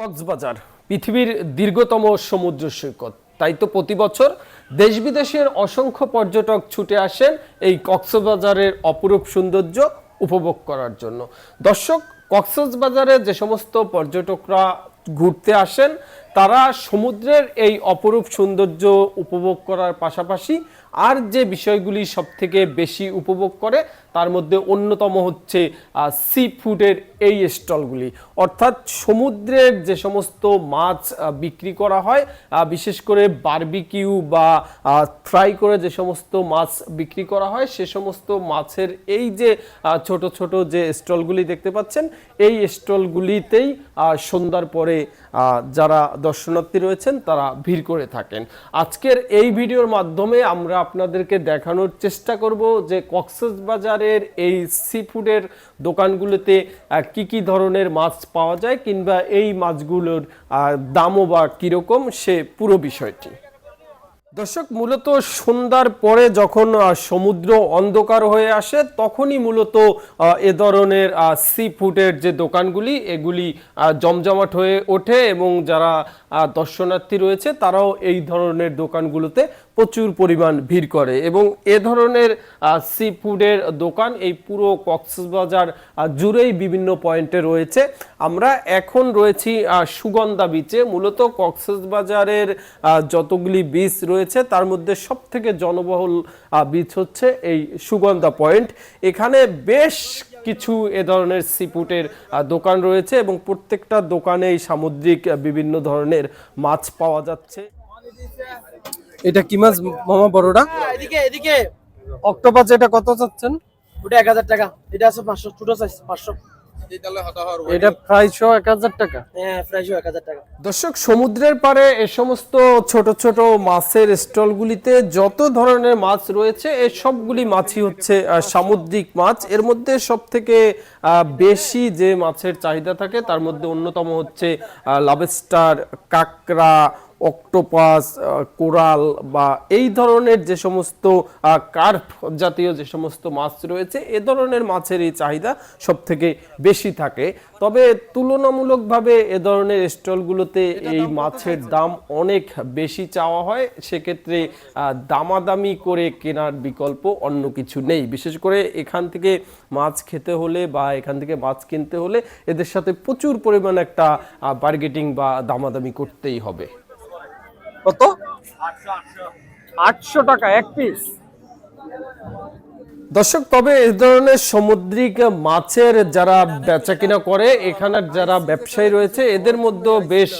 কক্সবাজার, পৃথিবীর দীর্ঘতম সমুদ্র সৈকত। তাই তো প্রতি বছর দেশ বিদেশের অসংখ্য পর্যটক ছুটে আসেন এই কক্সবাজারের অপরূপ সৌন্দর্য উপভোগ করার জন্য। দর্শক, কক্সবাজারে যে সমস্ত পর্যটকরা ঘুরতে আসেন, তারা সমুদ্রের এই অপরূপ সৌন্দর্য উপভোগ করার পাশাপাশি আর যে বিষয়গুলি সব থেকে বেশি উপভোগ করে, তার মধ্যে অন্যতম হচ্ছে সি ফুডের এই স্টলগুলি। অর্থাৎ সমুদ্রের যে সমস্ত মাছ বিক্রি করা হয় বিশেষ করে বারবিকিউ বা ফ্রাই করে যে সমস্ত মাছ বিক্রি করা হয়, সে সমস্ত মাছের এই যে ছোট ছোট যে স্টলগুলি দেখতে পাচ্ছেন, এই স্টলগুলিতেই সন্ধ্যার পরে যারা দর্শনার্থী রয়েছেন, তারা ভিড় করে থাকেন। আজকের এই ভিডিওর মাধ্যমে আমরা আপনাদেরকে দেখানোর চেষ্টা করব যে কক্সবাজারের এই সি ফুডের দোকানগুলোতে কি কি ধরনের মাছ পাওয়া যায় কিংবা এই মাছগুলোর দামও বা কীরকম, সে পুরো বিষয়টি। দর্শক, মূলত সন্ধ্যার পরে যখন সমুদ্র অন্ধকার হয়ে আসে, তখনই মূলত এ ধরনের সি ফুডের যে দোকানগুলি, এগুলি জমজমাট হয়ে ওঠে এবং যারা দর্শনার্থী রয়েছে, তারাও এই ধরনের দোকানগুলোতে প্রচুর পরিমাণ ভিড় করে এবং এ ধরনের সি ফুডের দোকান এই পুরো কক্সবাজার জুড়েই বিভিন্ন পয়েন্টে রয়েছে। আমরা এখন রয়েছি সুগন্ধা বিচে মূলত কক্সবাজারের যতগুলি বিচ রয়েছে, তার মধ্যে সব থেকে জনবহুল বিচ হচ্ছে এই সুগন্ধা পয়েন্ট। এখানে বেশ কিছু এ ধরনের সিপুটের দোকান রয়েছে এবং প্রত্যেকটা দোকানেই সামুদ্রিক বিভিন্ন ধরনের মাছ পাওয়া যাচ্ছে। এটা কি মাছ মামা বড়টা এদিকে এদিকে। অক্টোপাস এটা কত চাচ্ছেন? ওটা এক হাজার টাকা। এটা আছে পাঁচশো ছোট সাইজ পাঁচশো। এটা প্রাইস এক হাজার টাকা? হ্যাঁ ফ্রাইসও এক হাজার টাকা। দর্শক সমুদ্রের পাড়ে এ সমস্ত ছোট ছোট মাছের স্টলগুলিতে যত ধরনের মাছ রয়েছে এই সবগুলি মাছই হচ্ছে সামুদ্রিক মাছ। এর মধ্যে সব থেকে বেশি যে মাছের চাহিদা থাকে তার মধ্যে অন্যতম হচ্ছে লাভেস্টার কাঁকড়া অক্টোপাস কোরাল বা এই ধরনের যে সমস্ত কার্প জাতীয় যে সমস্ত মাছ রয়েছে এ ধরনের মাছের এই চাহিদা সব থেকে বেশি থাকে। তবে তুলনামূলকভাবে এ ধরনের স্টলগুলোতে এই মাছের দাম অনেক বেশি চাওয়া হয়। সেক্ষেত্রে দামাদামি করে কেনার বিকল্প অন্য কিছু নেই। বিশেষ করে এখান থেকে মাছ খেতে হলে বা এখান থেকে মাছ কিনতে হলে এদের সাথে প্রচুর পরিমাণ একটা বার্গেটিং বা দামাদামি করতেই হবে। কত? আটশো টাকা, এক পিস দর্শক, তবে এই ধরনের সামুদ্রিক মাছের যারা বেচা কিনা করে, এখানের যারা ব্যবসায়ী রয়েছে, এদের মধ্যেও বেশ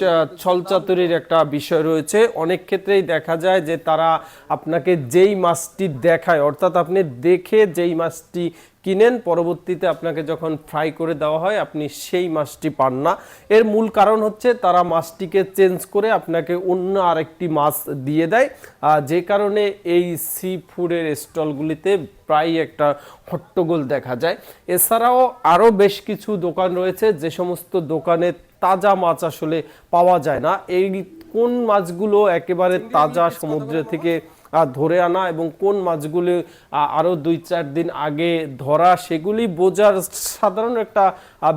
ছলচাতুরির একটা বিষয় রয়েছে। অনেক ক্ষেত্রেই দেখা যায় যে তারা আপনাকে যেই মাছটি দেখায়, অর্থাৎ আপনি দেখে যেই মাছটি কিনেন, পরবর্তীতে আপনাকে যখন ফ্রাই করে দেওয়া হয়, আপনি সেই মাছটি পান না। এর মূল কারণ হচ্ছে তারা মাছটিকে চেঞ্জ করে আপনাকে অন্য আরেকটি মাছ দিয়ে দেয়। যে কারণে এই সি ফুডের স্টলগুলিতে প্রায় একটা হট্টগোল দেখা যায়। এছাড়াও আরও বেশ কিছু দোকান রয়েছে, যে সমস্ত দোকানে তাজা মাছ আসলে পাওয়া যায় না। এই কোন মাছগুলো একেবারে তাজা সমুদ্র থেকে ধরে আনা এবং কোন মাছগুলি আরও দুই চার দিন আগে ধরা, সেগুলি বোঝার সাধারণ একটা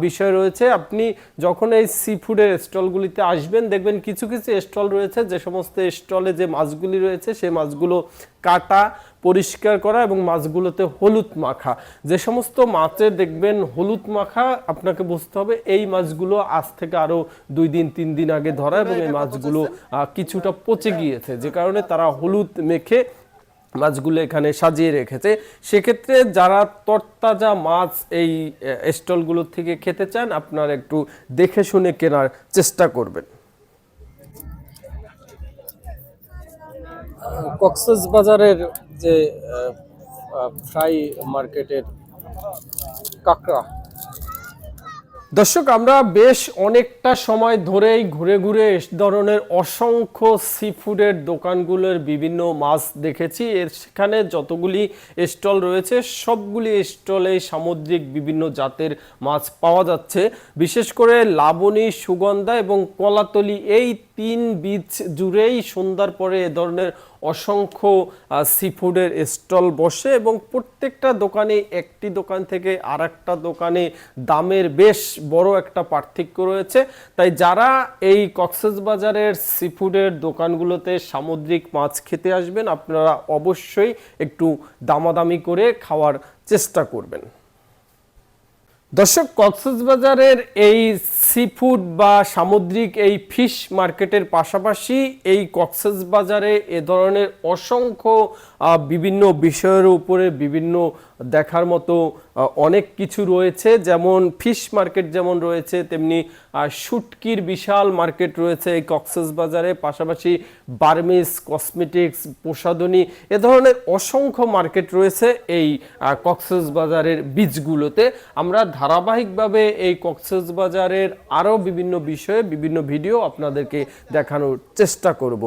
বিষয় রয়েছে। আপনি যখন এই সি ফুডের স্টলগুলিতে আসবেন, দেখবেন কিছু কিছু স্টল রয়েছে, যে সমস্ত স্টলে যে মাছগুলি রয়েছে সেই মাছগুলো কাটা পরিষ্কার করা এবং মাছগুলোতে হলুদ মাখা। যে সমস্ত মাছে দেখবেন হলুদ মাখা আপনাকে বুঝতে হবে এই মাছগুলো আজ থেকে আরও দুই দিন তিন দিন আগে ধরা এবং এই মাছগুলো কিছুটা পচে গিয়েছে। যে কারণে তারা হলুদ মেখে মাছগুলো এখানে সাজিয়ে রেখেছে। সেক্ষেত্রে যারা তরতাজা মাছ এই স্টলগুলো থেকে খেতে চান আপনারা একটু দেখে শুনে কেনার চেষ্টা করবেন। কক্সেস বাজারের যে ফ্রাই মার্কেটের কাঁকড়া। দর্শক, আমরা বেশ অনেকটা সময় ধরেই ঘুরে ঘুরে এ ধরনের অসংখ্য সি ফুডের দোকানগুলোর বিভিন্ন মাছ দেখেছি। এর সেখানে যতগুলি স্টল রয়েছে, সবগুলি স্টলে সামুদ্রিক বিভিন্ন জাতের মাছ পাওয়া যাচ্ছে। বিশেষ করে লাবণী, সুগন্ধা এবং কলাতলি, এই তিন বিচ জুড়েই সন্ধ্যার পরে এ ধরনের অসংখ্য সি ফুডের স্টল বসে এবং প্রত্যেকটা দোকানে একটি দোকান থেকে আর দোকানে দামের বেশ বড় একটা পার্থক্য রয়েছে। তাই যারা এই কক্সেস বাজারের সি ফুডের দোকানগুলোতে সামুদ্রিক মাছ খেতে আসবেন, আপনারা অবশ্যই একটু দামাদামি করে খাওয়ার চেষ্টা করবেন। দর্শক, কক্সবাজারের এই সি ফুড বা সামুদ্রিক এই ফিশ মার্কেটের পাশাপাশি এই কক্সবাজারে এ ধরনের অসংখ্য বিভিন্ন বিষয়ের উপরে বিভিন্ন দেখার মতো অনেক কিছু রয়েছে, যেমন ফিশ মার্কেট যেমন রয়েছে, তেমনি শুটকির বিশাল মার্কেট রয়েছে এই কক্সবাজারে পাশাপাশি বার্মিস কসমেটিক্স, প্রসাধনী, এ ধরনের অসংখ্য মার্কেট রয়েছে এই কক্সেস বাজারের বীজগুলোতে। আমরা ধারাবাহিকভাবে এই কক্সেস বাজারের আরও বিভিন্ন বিষয়ে বিভিন্ন ভিডিও আপনাদেরকে দেখানোর চেষ্টা করব।